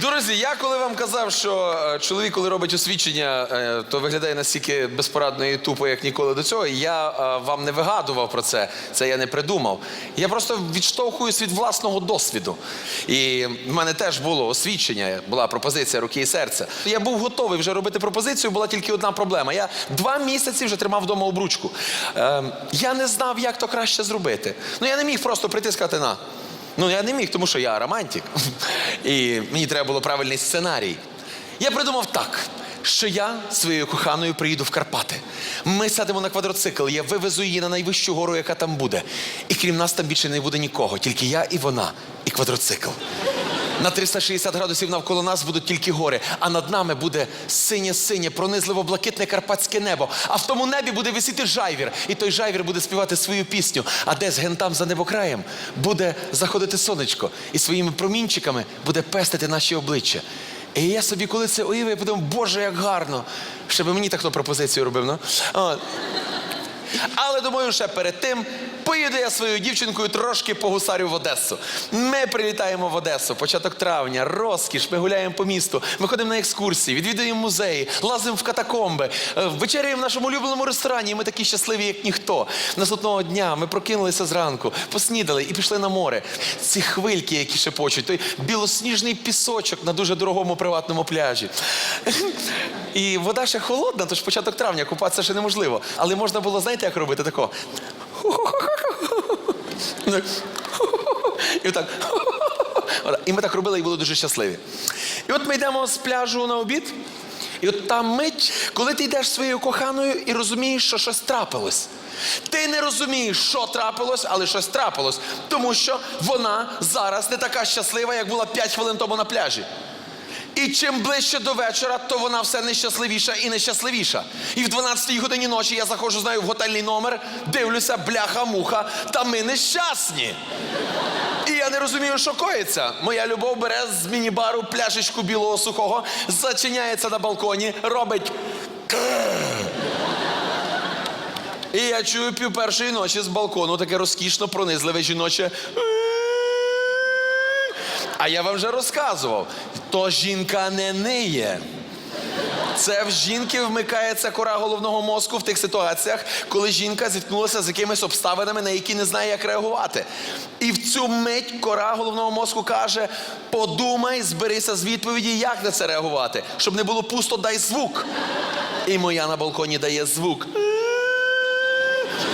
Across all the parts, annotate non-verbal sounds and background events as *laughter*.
Друзі, я коли вам казав, що е, чоловік, коли робить освідчення, е, то виглядає настільки безпорадно і тупо, як ніколи до цього. Я е, вам не вигадував про це. Це я не придумав. Я просто відштовхуюсь від власного досвіду. І в мене теж було освідчення, була пропозиція руки і серця. Я був готовий вже робити пропозицію, була тільки одна проблема. Я два місяці вже тримав вдома обручку. Е, я не знав, як то краще зробити. Ну я не міг просто сказати на. Ну, я не міг, тому що я романтик. І мені треба було правильний сценарій. Я придумав так, що я своєю коханою приїду в Карпати. Ми садимо на квадроцикл, я вивезу її на найвищу гору, яка там буде. І крім нас там більше не буде нікого, тільки я і вона, і квадроцикл. На 360 градусів навколо нас будуть тільки гори, а над нами буде синє-синє, пронизливо блакитне карпатське небо. А в тому небі буде висіти жайвір, і той жайвір буде співати свою пісню. А десь ген там за небокраєм буде заходити сонечко і своїми промінчиками буде пестити наші обличчя. І я собі, коли це уявив, я подумав, боже, як гарно, щоб мені так хто пропозицію робив. Ну? Але думаю, ще перед тим поїду я своєю дівчинкою трошки погусарю в Одесу. Ми прилітаємо в Одесу, початок травня, розкіш, ми гуляємо по місту, ми ходимо на екскурсії, відвідуємо музеї, лазимо в катакомби, е, вечеряємо в нашому улюбленому ресторані. і Ми такі щасливі, як ніхто. Наступного дня ми прокинулися зранку, поснідали і пішли на море. Ці хвильки, які шепочуть, той білосніжний пісочок на дуже дорогому приватному пляжі. І вода ще холодна, тож початок травня купатися ще неможливо. Але можна було, знаєте, як робити тако? *laughs* І отак. І ми так робили і були дуже щасливі. І от ми йдемо з пляжу на обід, і от та мить, коли ти йдеш своєю коханою і розумієш, що щось трапилось. Ти не розумієш, що трапилось, але щось трапилось. Тому що вона зараз не така щаслива, як була 5 хвилин тому на пляжі. І чим ближче до вечора, то вона все нещасливіша і нещасливіша. І в 12-й годині ночі я заходжу з нею в готельний номер, дивлюся, бляха-муха, та ми нещасні. І я не розумію, що коїться. Моя любов бере з міні-бару пляшечку білого сухого, зачиняється на балконі, робить. І я чую пів першої ночі з балкону таке розкішно пронизливе жіноче. А я вам вже розказував, то жінка не ниє. Це в жінки вмикається кора головного мозку в тих ситуаціях, коли жінка зіткнулася з якимись обставинами, на які не знає, як реагувати. І в цю мить кора головного мозку каже: подумай, зберися з відповіді, як на це реагувати. Щоб не було пусто, дай звук. І моя на балконі дає звук.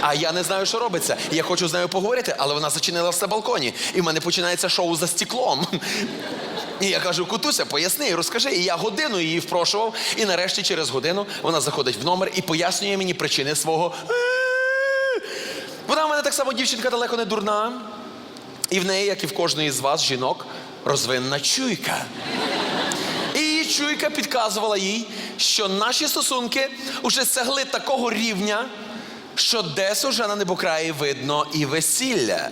А я не знаю, що робиться. Я хочу з нею поговорити, але вона зачинилася на балконі. І в мене починається шоу за стеклом. І я кажу, Кутуся, поясни, розкажи. І я годину її впрошував. І нарешті через годину вона заходить в номер і пояснює мені причини свого. Вона в мене так само дівчинка далеко не дурна. І в неї, як і в кожної з вас, жінок, розвинна чуйка. І її чуйка підказувала їй, що наші стосунки уже сягли такого рівня, що десь уже на небокраї видно і весілля.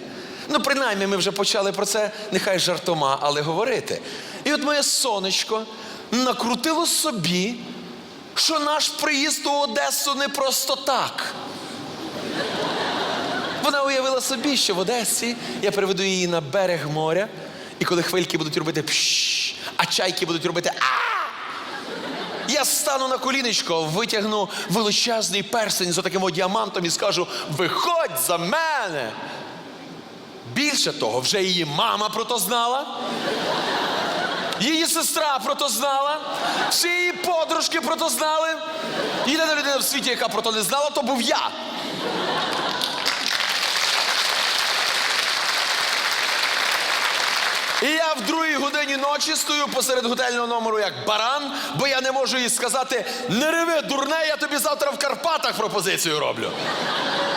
Ну, принаймні, ми вже почали про це, нехай жартома, але говорити. І от моє сонечко накрутило собі, що наш приїзд у Одесу не просто так. Вона уявила собі, що в Одесі я приведу її на берег моря, і коли хвильки будуть робити пш, а чайки будуть робити а. Я стану на колінечко, витягну величезний персень з таким діамантом і скажу: виходь за мене. Більше того, вже її мама про то знала. Її сестра про то знала, всі її подружки про то знали. Єдина людина в світі, яка про то не знала, то був я. І я другій годині ночі стою посеред готельного номеру як баран, бо я не можу їй сказати: не реви, дурне, я тобі завтра в Карпатах пропозицію роблю.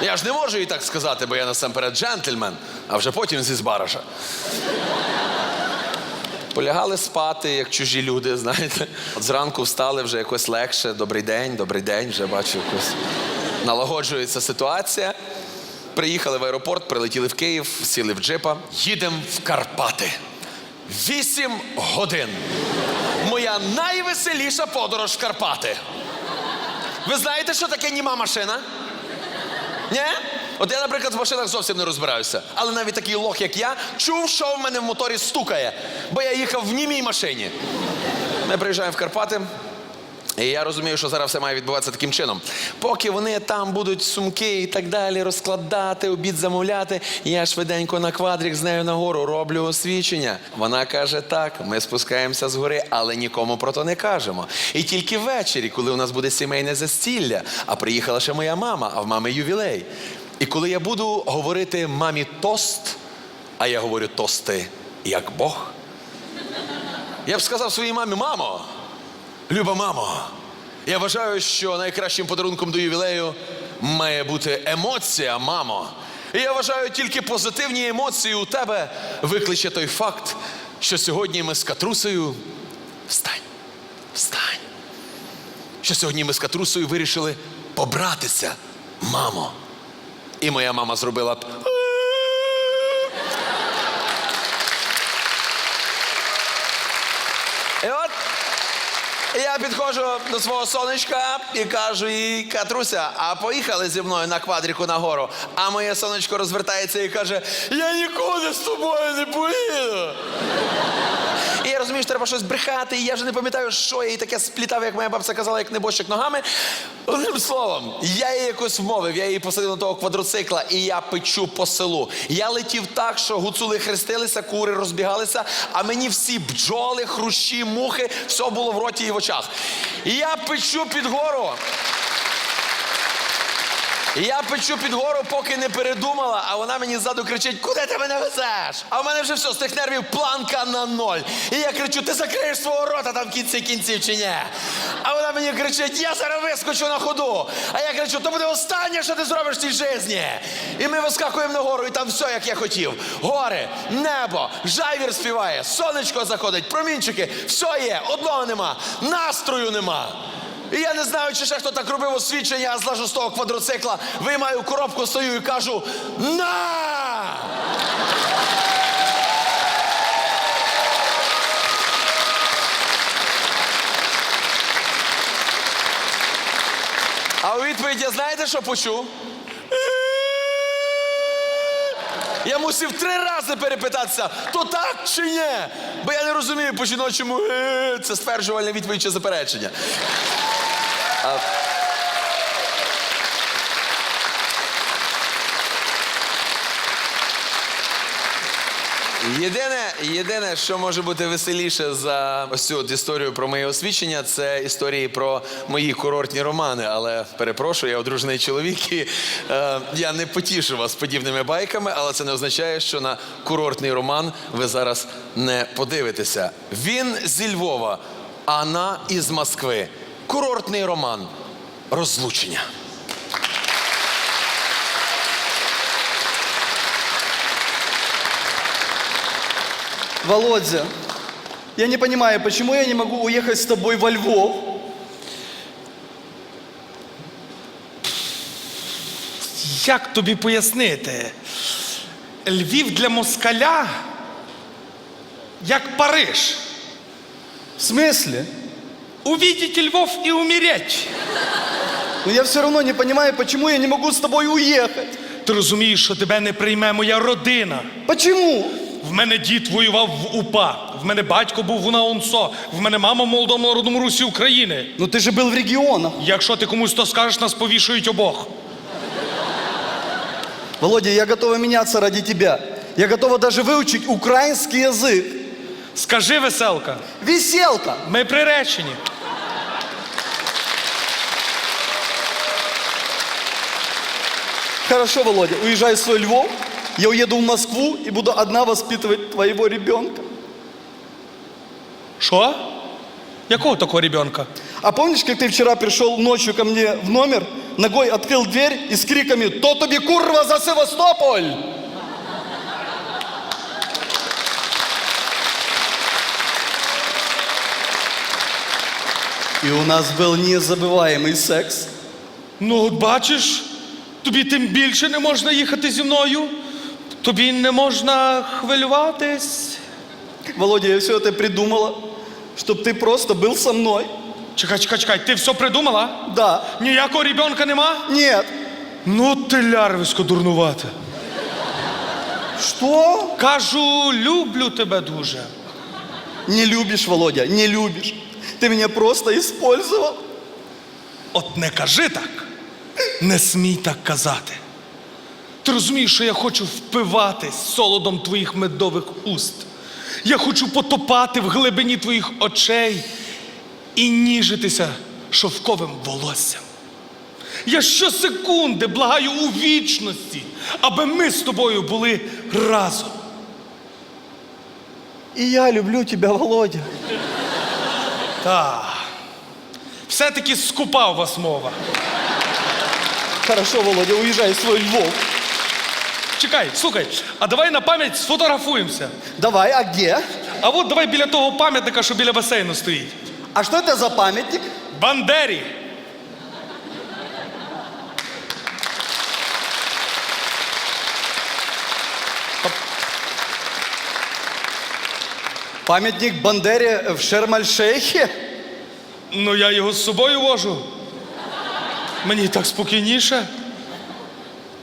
Я ж не можу їй так сказати, бо я насамперед джентльмен, а вже потім зі збараша. Полягали спати, як чужі люди, знаєте. От зранку встали вже якось легше. Добрий день, добрий день, вже бачу, якось налагоджується ситуація. Приїхали в аеропорт, прилетіли в Київ, сіли в джипа. Їдемо в Карпати. Вісім годин. Моя найвеселіша подорож в Карпати. Ви знаєте, що таке німа машина? Ні? От я, наприклад, в машинах зовсім не розбираюся. Але навіть такий лох, як я, чув, що в мене в моторі стукає, бо я їхав в німій машині. Ми приїжджаємо в Карпати. І я розумію, що зараз все має відбуватися таким чином. Поки вони там будуть сумки і так далі розкладати, обід замовляти, я швиденько на квадрик з нею нагору роблю освічення. Вона каже: так, ми спускаємося з гори, але нікому про то не кажемо. І тільки ввечері, коли у нас буде сімейне застілля, а приїхала ще моя мама, а в мами ювілей. І коли я буду говорити мамі тост, а я говорю тости як Бог, я б сказав своїй мамі, мамо. Люба мамо, я вважаю, що найкращим подарунком до ювілею має бути емоція, мамо. І я вважаю, тільки позитивні емоції у тебе викличе той факт, що сьогодні ми з Катрусею. Встань, встань. Що сьогодні ми з Катрусею вирішили побратися, мамо. І моя мама зробила б. І от я підходжу до свого сонечка і кажу їй, Катруся, а поїхали зі мною на квадріку нагору. А моє сонечко розвертається і каже: Я нікуди з тобою не поїду. Розумію, треба щось брехати, і я вже не пам'ятаю, що я їй таке сплітав, як моя бабця казала, як небожчик ногами. Одним словом, я її якось вмовив, я її посадив на того квадроцикла, і я печу по селу. Я летів так, що гуцули хрестилися, кури розбігалися, а мені всі бджоли, хрущі, мухи, все було в роті і в очах. І я печу під гору. І Я печу під гору, поки не передумала, а вона мені ззаду кричить: куди ти мене везеш? А в мене вже все, з тих нервів планка на ноль. І я кричу: ти закриєш свого рота там в кінці кінців чи ні? А вона мені кричить: я зараз вискочу на ходу. А я кричу: то буде останнє, що ти зробиш в цій житті. І ми вискакуємо на гору, і там все, як я хотів. Гори, небо, жайвір співає, сонечко заходить, промінчики, все є, одного нема, настрою нема. І я не знаю, чи ще хто так робив освідчення, я злажу з того квадроцикла, виймаю коробку, стою і кажу: на! А у відповідь я знаєте, що почув? Я мусив три рази перепитатися, то так чи ні? Бо я не розумію по жіночому «е» це стверджувальна відповідь чи заперечення. Єдине, єдине, що може бути веселіше за ось цю от історію про моє освідчення, це історії про мої курортні романи. Але перепрошую, я одружений чоловік і е, я не потішу вас подібними байками, але це не означає, що на курортний роман ви зараз не подивитеся. Він зі Львова, Анна із Москви. Курортний роман. Розлучення. Володя, я не понимаю, почему я не могу уехать с тобой во Львов? Як тобі пояснити? Львів для москаля як Париж. В смысле? Увидеть Львов і умереть. Но я все равно не понимаю, почему я не могу с тобой уехать. Ти розумієш, що тебе не прийме моя родина. Почему? В мене дід воював в УПА, в мене батько був в УНАУНСО, в мене мама в молодому народному русі України. Ну ты же был в регионах. Якщо ти комусь то скажеш, нас повішують обох. Володя, я готова меняться ради тебя. Я готова даже выучить украинский язык. Скажи, веселка, Веселка! ми приречені. Хорошо, Володя, уезжай в свой Львов, я уеду в Москву и буду одна воспитывать твоего ребенка. Що? Якого такого ребенка? А помнишь, как ты вчера пришел ночью ко мне в номер, ногой открыл дверь и с криками «То тобі курва за Севастополь!» И у нас был незабываемый секс. Ну, от бачиш, тобі тим більше не можна їхати зі мною. Тобі не можна хвилюватись. Володя, я все это придумала, чтобы ты просто был со мной. Чекай, чекай, чекай, ти все придумала? Да. Ніякого ребенка нема? Нет. Ну, ти лярвисько дурнувате. Что? Кажу, люблю тебе дуже. Не любишь, Володя, не любишь. Ты меня просто использовал. От не кажи так, не смій так казати. Ти розумієш, що я хочу впиватись солодом твоїх медових уст. Я хочу потопати в глибині твоїх очей і ніжитися шовковим волоссям. Я щосекунди благаю у вічності, аби ми з тобою були разом. И я люблю тебя, Володя. Та. Все-таки скупа у вас мова. Хорошо, Володя, уезжай в свой Львов. Чекай, слухай, а давай на пам'ять сфотографуємося. Давай, а где? А от давай біля того пам'ятника, що біля басейну стоїть. А что это за памятник? Бандері. Памятник Бандере в Шермаль-Шейхе? Ну я його з собою вожу. Мені так спокійніше.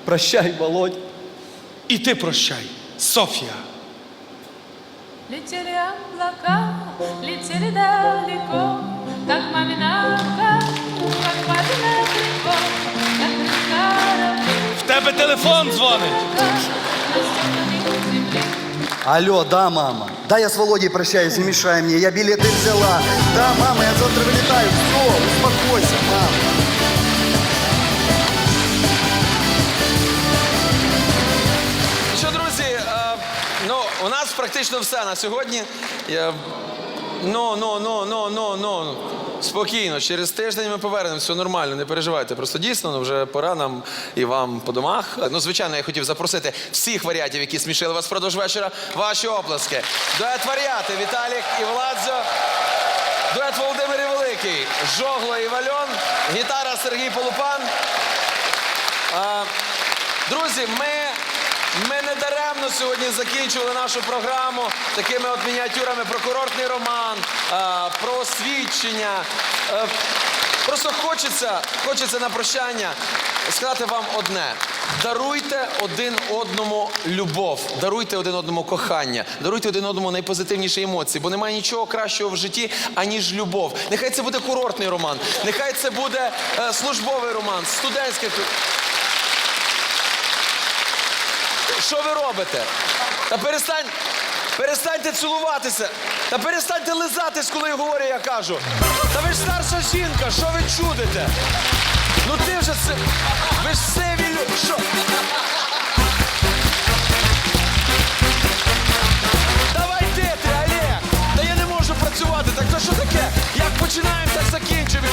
Прощай, Володь. І ти прощай, Софія. Летели облака, летели далеко, как мамина рука, как папина крыло, как река В тебе телефон дзвонить. на стеклянной земле. Алло, да, мама. Да, я с Володей прощаюсь, не мешай мне. Я билеты взяла. Да, мама, я завтра вылетаю. Все, успокойся, мама. Практично все на сьогодні. Я... Ну, ну, ну, ну, ну, ну. Спокійно, через тиждень ми повернемося, все нормально, не переживайте. Просто дійсно ну, вже пора нам і вам по домах. Ну, звичайно, я хотів запросити всіх варіатів, які смішили вас впродовж вечора. Ваші оплески. Дует варіати Віталік і Владзо. Дует Володимир і Великий, Жогло і Вальон, гітара Сергій Полупан. А, Друзі, ми, даремно сьогодні закінчували нашу програму такими от мініатюрами про курортний роман, про освідчення. Е, Просто хочеться, хочеться на прощання сказати вам одне: даруйте один одному любов, даруйте один одному кохання, даруйте один одному найпозитивніші емоції, бо немає нічого кращого в житті, аніж любов. Нехай це буде курортний роман, нехай це буде е, службовий роман, студентський. Що ви робите? Та перестань, перестаньте цілуватися. Та перестаньте лизатись, коли я говорю, я кажу. Та ви ж старша жінка, що ви чудите? Ну ти вже це. Ви ж сиві лю... Що? Давай ти, ти, Олег! Та я не можу працювати. Так то що таке? Як починаємо, так закінчимо.